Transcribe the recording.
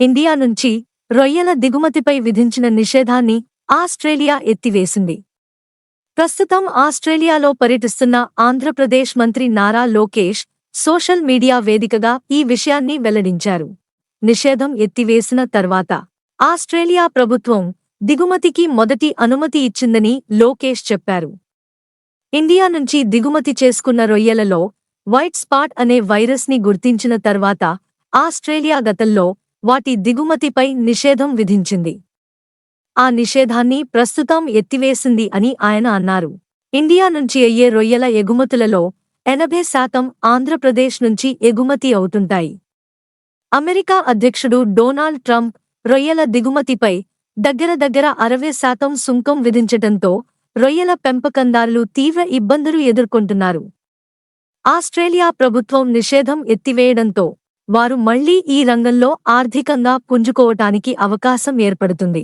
India నుంచి రొయ్యల దిగుమతిపై విధించిన నిషేధాన్ని ఆస్ట్రేలియా ఎత్తివేసింది. ప్రస్తుతం ఆస్ట్రేలియాలో పర్యటిస్తున్న ఆంధ్రప్రదేశ్ మంత్రి నారా లోకేష్ సోషల్ మీడియా వేదికగా ఈ విషయాన్ని వెల్లడించారు. నిషేధం ఎత్తివేసిన తర్వాత ఆస్ట్రేలియా ప్రభుత్వం దిగుమతికి మొదటి అనుమతి ఇచ్చిందని లోకేష్ చెప్పారు. ఇండియా నుంచి దిగుమతి చేసుకున్న రొయ్యలలో వైట్ స్పాట్ అనే వైరస్ని గుర్తించిన తర్వాత ఆస్ట్రేలియా గతంలో వాటి దిగుమతిపై నిషేధం విధించింది. ఆ నిషేధాన్ని ప్రస్తుతం ఎత్తివేసింది అని ఆయన అన్నారు. ఇండియా నుంచి అయ్యే రొయ్యల ఎగుమతులలో ఎనభై శాతం ఆంధ్రప్రదేశ్ నుంచి ఎగుమతి అవుతుంటాయి. అమెరికా అధ్యక్షుడు డొనాల్డ్ ట్రంప్ రొయ్యల దిగుమతిపై దగ్గర దగ్గర అరవై శాతం సుంకం విధించటంతో రొయ్యల పెంపకందారులు తీవ్ర ఇబ్బందులు ఎదుర్కొంటున్నారు. ఆస్ట్రేలియా ప్రభుత్వం నిషేధం ఎత్తివేయడంతో వారు మళ్ళీ ఈ రంగంలో ఆర్థికంగా పుంజుకోవటానికి అవకాశం ఏర్పడుతుంది.